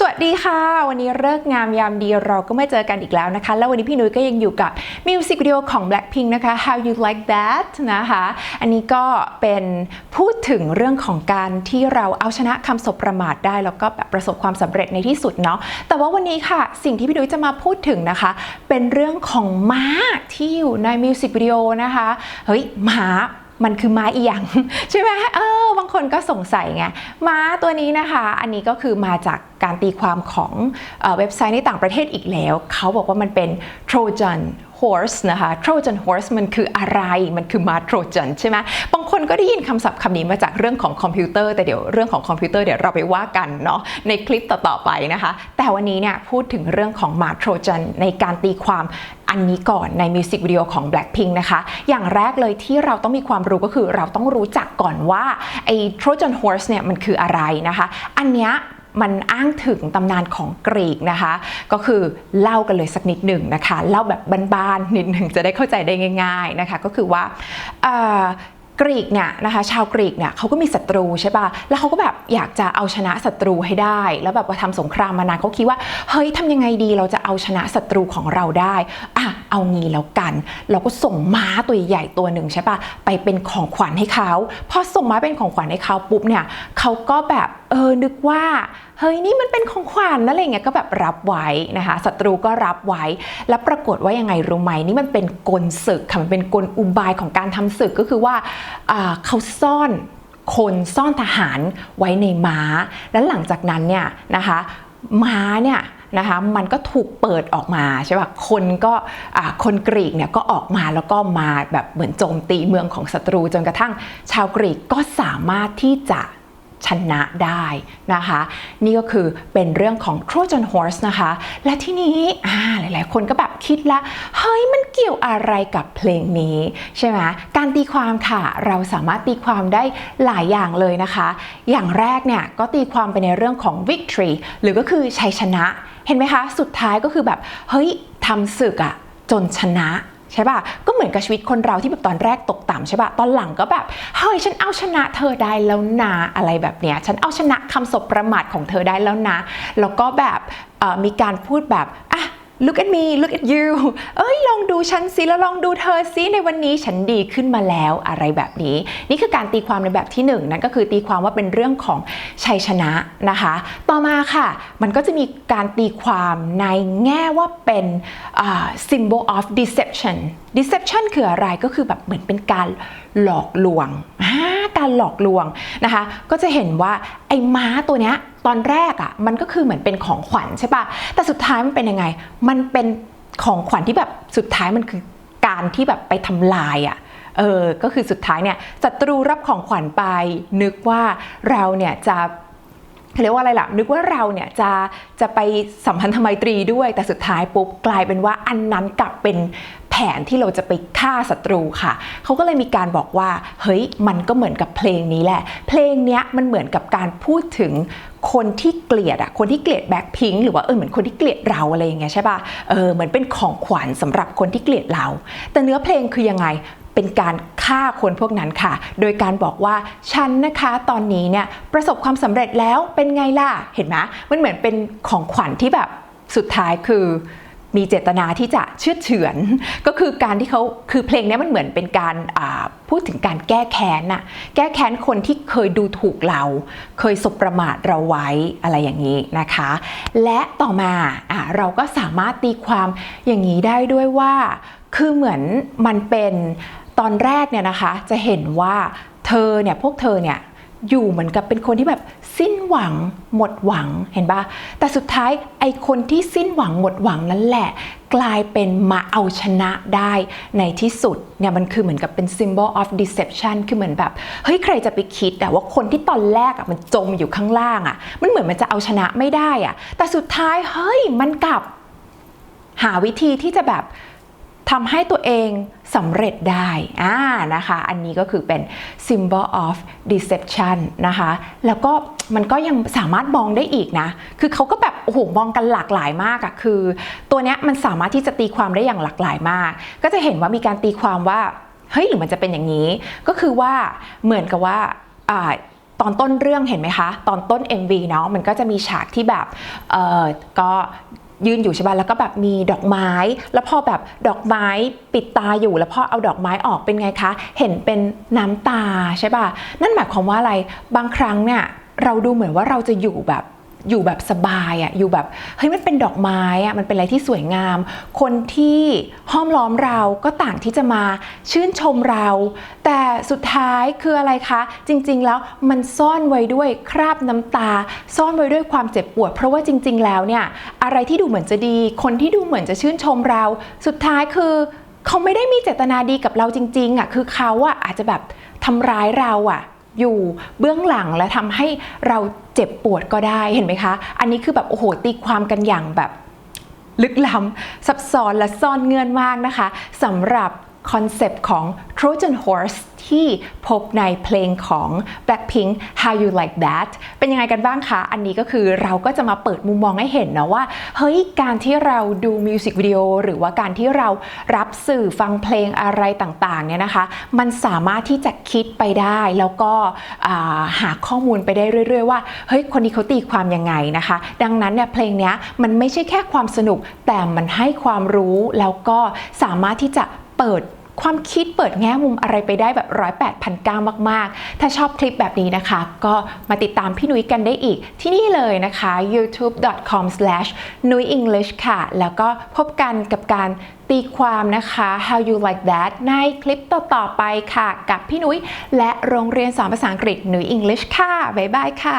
สวัสดีค่ะ วันนี้เลิกงามยามดีเราก็มาเจอกันอีกแล้วนะคะ แล้ววันนี้พี่นุ้ยก็ยังอยู่กับมิวสิกวิดีโอของ Blackpink นะคะ How You Like That นะคะ อันนี้ก็เป็นพูดถึงเรื่องของการที่เราเอาชนะคำสบประมาทได้ แล้วก็แบบประสบความสำเร็จในที่สุดเนาะแต่ว่าวันนี้ค่ะ สิ่งที่พี่นุ้ยจะมาพูดถึงนะคะ เป็นเรื่องของม้าที่อยู่ในมิวสิกวิดีโอนะคะเฮ้ยม้า มันคือม้าอียงใช่ไหมเออบางคนก็สงสัยไงม้าตัวนี้นะคะ อันนี้ก็คือมาจากการตีความของเออเว็บไซต์ในต่างประเทศอีกแล้ว เขาบอกว่ามันเป็น Trojan horse นะคะ Trojan horse มันคืออะไรมันคือม้า Trojan ใช่ไหมบ ก็ได้ยินคำศัพท์คำนี้มาจากเรื่องของคอมพิวเตอร์แต่เดี๋ยวเรื่องของคอมพิวเตอร์เดี๋ยวเราไปว่ากันเนาะในคลิปต่อๆไปนะคะ แต่วันนี้เนี่ยพูดถึงเรื่องของมา Trojan ในการตีความอันนี้ก่อนในมิวสิกวิดีโอของ Blackpink นะคะ อย่างแรกเลยที่เราต้องมีความรู้ก็คือเราต้องรู้จักก่อนว่าไอ้ Trojan Horse เนี่ยมันคืออะไรนะคะ อันเนี้ยมันอ้างถึงตำนานของกรีกนะคะ ก็คือเล่ากันเลยสักนิดหนึ่งนะคะ เล่าแบบบ้านๆนิดหนึ่งจะได้เข้าใจได้ง่าย ๆนะคะ ก็คือว่า กรีกเนี่ยนะคะชาวกรีกเนี่ยเขาก็มีศัตรูใช่ป่ะแล้วเขาก็แบบอยากจะเอาชนะศัตรูให้ได้ แล้วแบบว่าทำสงครามมานานเขาคิดว่าเฮ้ยทำยังไงดีเราจะเอาชนะศัตรูของเราได้อะเอางี้แล้วกัน เราก็ส่งม้าตัวใหญ่ตัวหนึ่งใช่ป่ะไปเป็นของขวัญให้เขาพอส่งม้าเป็นของขวัญให้เขาปุ๊บเนี่ยเขาก็แบบเออนึกว่าเฮ้ยนี่มันเป็นของขวัญนั่นอะไรเงี้ยก็แบบรับไว้นะคะศัตรูก็รับไว้ แล้วปรากฏว่ายังไงรู้ไหมนี่มันเป็นกลศึกค่ะมันเป็นกลอุบายของการทำศึกก็คือว่าเขาซ่อนคนซ่อนทหารไว้ในม้า แล้วหลังจากนั้นเนี่ยนะคะม้าเนี่ยนะคะมันก็ถูกเปิดออกมาใช่ป่ะคนก็คนกรีกเนี่ยก็ออกมาแล้วก็มาแบบเหมือนโจมตีเมืองของศัตรูจนกระทั่งชาวกรีกก็สามารถที่จะ ชนะได้นะคะ นี่ก็คือเป็นเรื่องของ Trojan Horse นะคะ และที่นี้อ่าหลายๆ คนก็แบบคิดละเฮ้ยมันเกี่ยวอะไรกับเพลงนี้ ใช่ไหมการตีความค่ะ เราสามารถตีความได้หลายอย่างเลยนะคะ อย่างแรกเนี่ยก็ตีความไปในเรื่องของ victory หรือก็คือชัยชนะ เห็นไหมคะ สุดท้ายก็คือแบบ เฮ้ยทำศึกอะจนชนะ ใช่ป่ะ ก็เหมือนกับชีวิตคนเราที่แบบตอนแรกตกต่ำใช่ป่ะ ตอนหลังก็แบบ เฮ้ย ฉันเอาชนะเธอได้แล้วนะอะไรแบบเนี้ย ฉันเอาชนะคำสบประมาทของเธอได้แล้วนะ แล้วก็แบบมีการพูดแบบ อะ look at me look at you เอ้ยลองดูฉันสิแล้วลองดูเธอสิในวันนี้ฉันดีขึ้นมาแล้วอะไรแบบนี้ นี่คือการตีความในแบบที่หนึ่งนั่นก็คือตีความว่าเป็นเรื่องของชัยชนะนะคะ ต่อมาค่ะ มันก็จะมีการตีความในแง่ว่าเป็น symbol of deception deception คืออะไรก็คือแบบเหมือนเป็นการ หลอกลวงการหลอกลวงนะคะ ก็จะเห็นว่าไอ้ม้าตัวเนี้ยตอนแรกอะ่ะมันก็คือเหมือนเป็นของขวัญใช่ปะแต่สุดท้ายมันเป็นยังไง มันเป็นของขวัญที่แบบสุดท้ายมันคือการที่แบบไปทำลายอะ่ะเออก็คือสุดท้ายเนี่ยศัตรูรับของขวัญไปนึกว่าเราเนี่ยจะ เรียกว่าอะไรล่ะ นึกว่าเราเนี่ยจะจะไปสัมพันธไมตรีด้วยแต่สุดท้ายปุ๊บกลายเป็นว่าอันนั้นกลับเป็นแผนที่เราจะไปฆ่าศัตรูค่ะ เขาก็เลยมีการบอกว่า เฮ้ย มันก็เหมือนกับเพลงนี้แหละ เพลงเนี้ยมันเหมือนกับการพูดถึงคนที่เกลียดอะคนที่เกลียดแบ็คพิงหรือว่าเออเหมือนคนที่เกลียดเราอะไรอย่างเงี้ยใช่ป่ะ เออเหมือนเป็นของขวัญสำหรับคนที่เกลียดเรา แต่เนื้อเพลงคือยังไง เป็นการ ฆ่าคนพวกนั้นค่ะ โดยการบอกว่าฉันนะคะตอนนี้เนี่ยประสบความสำเร็จแล้วเป็นไงล่ะ เห็นไหมมันเหมือนเป็นของขวัญที่แบบสุดท้ายคือมีเจตนาที่จะเชื่อเฉือน ก็คือการที่เขาคือเพลงนี้มันเหมือนเป็นการพูดถึงการแก้แค้นน่ะแก้แค้นคนที่เคยดูถูกเรา เคยสบประมาทเราไว้อะไรอย่างนี้นะคะ และต่อมาอ่าเราก็สามารถตีความอย่างนี้ได้ด้วยว่า คือเหมือนมันเป็น ตอนแรกเนี่ยนะคะจะเห็นว่าเธอเนี่ยพวกเธอเนี่ยอยู่เหมือนกับเป็นคนที่แบบสิ้นหวังหมดหวังเห็นปะแต่สุดท้ายไอคนที่สิ้นหวังหมดหวังนั่นแหละ กลายเป็นมาเอาชนะได้ในที่สุดเนี่ยมันคือเหมือนกับเป็น symbol of deception คือเหมือนแบบเฮ้ยใครจะไปคิดแต่ว่าคนที่ตอนแรกอะมันจมอยู่ข้างล่างอะมันเหมือนมันจะเอาชนะไม่ได้อะแต่สุดท้ายเฮ้ยมันกลับหาวิธีที่จะแบบ ทำให้ตัวเองสำเร็จได้อ่านะคะ อันนี้ก็คือเป็น symbol of deception นะคะ แล้วก็มันก็ยังสามารถมองได้อีกนะ คือเขาก็แบบโอ้โหมองกันหลากหลายมากอะคือ ตัวเนี้ยมันสามารถที่จะตีความได้อย่างหลากหลายมาก ก็จะเห็นว่ามีการตีความว่าเฮ้ยหรือมันจะเป็นอย่างนี้ ก็คือว่าเหมือนกับว่าอ่าตอนต้นเรื่องเห็นไหมคะ ตอนต้น MV เนาะมันก็จะมีฉากที่แบบเออก็ ยืนอยู่ใช่ป่ะแล้วก็แบบมีดอกไม้ แล้วพอแบบดอกไม้ปิดตาอยู่ แล้วพอเอาดอกไม้ออกเป็นไงคะ เห็นเป็นน้ำตาใช่ป่ะนั่นหมายความว่าอะไรบางครั้งเนี่ยเราดูเหมือนว่าเราจะอยู่แบบ อยู่แบบสบายอะอยู่แบบเฮ้ยมันเป็นดอกไม้อะมันเป็นอะไรที่สวยงาม คนที่ห้อมล้อมเราก็ต่างที่จะมาชื่นชมเรา แต่สุดท้ายคืออะไรคะ จริง ๆ แล้วมันซ่อนไว้ด้วยคราบน้ำตา ซ่อนไว้ด้วยความเจ็บปวด เพราะว่าจริง ๆ แล้วเนี่ยอะไรที่ดูเหมือนจะดี คนที่ดูเหมือนจะชื่นชมเรา สุดท้ายคือเขาไม่ได้มีเจตนาดีกับเราจริงๆอะคือเขาอะอาจจะแบบทำร้ายเราอะ อยู่เบื้องหลังและทำให้เราเจ็บปวดก็ได้เห็นไหมคะ อันนี้คือแบบโอ้โหตีความกันอย่างแบบลึกล้ำซับซ้อนและซ่อนเงื่อนมากนะคะสำหรับ คอนเซปต์ของ Trojan Horse ที่พบในเพลงของ Blackpink How You Like That เป็นยังไงกันบ้างคะ อันนี้ก็คือเราก็จะมาเปิดมุมมองให้เห็นนะว่า เฮ้ย การที่เราดูมิวสิกวิดีโอหรือว่าการที่เรารับสื่อฟังเพลงอะไรต่างๆเนี่ยนะคะ มันสามารถที่จะคิดไปได้แล้วก็หาข้อมูลไปได้เรื่อย ๆ ว่า เฮ้ย คนนี้เขาตีความยังไงนะคะ ดังนั้นเนี่ยเพลงเนี้ยมันไม่ใช่แค่ความสนุกแต่มันให้ความรู้แล้วก็สามารถที่จะ เปิดความคิดเปิดแง่มุมอะไรไปได้แบบร้อยแปดพันเก้ามาก ๆ ถ้าชอบคลิปแบบนี้นะคะ ก็มาติดตามพี่นุ้ยกันได้อีกที่นี่เลยนะคะ youtube.com/nuyenglish ค่ะ แล้วก็พบกันกับการตีความนะคะ how you like that ในคลิปต่อ ๆ ไปค่ะ กับพี่นุ้ยและโรงเรียนสอนภาษาอังกฤษนุ้ย English ค่ะ บ๊ายบายค่ะ